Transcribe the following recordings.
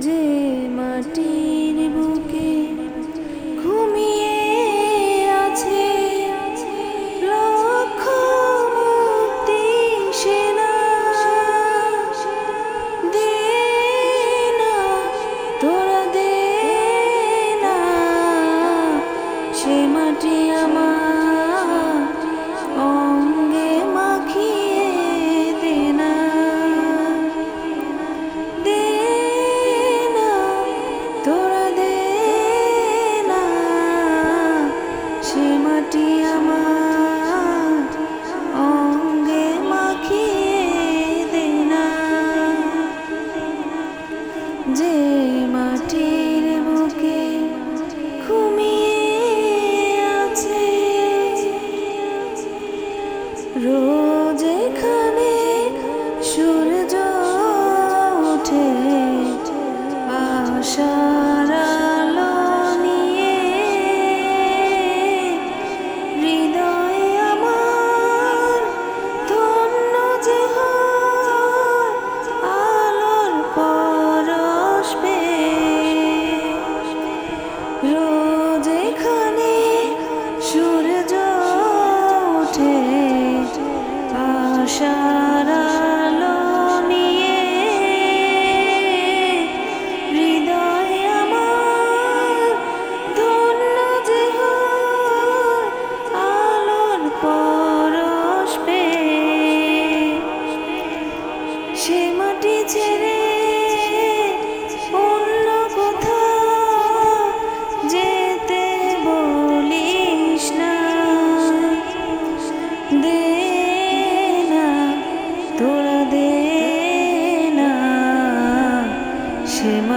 যে মাটির 声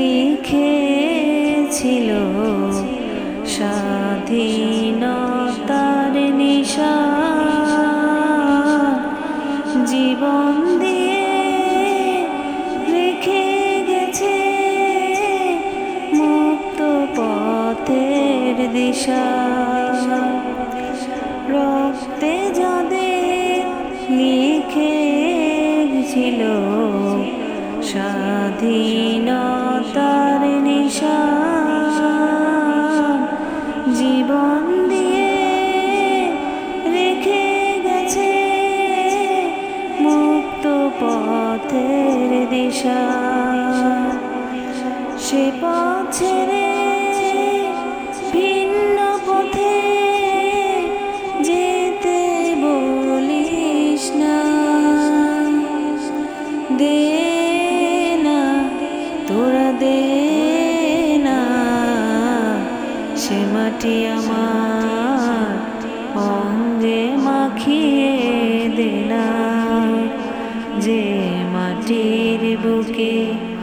লিখেছিল স্বাধীনতার নিশা। জীবন দিয়ে রেখে গেছে মুক্ত পথের দিশা। রক্তে যাদের লিখেছিল স্বাধীনতার দিশা ছেড়ে ভিন্ন পথে যেতে মাটি মাখিয়ে দে না। যে মাটির থেকে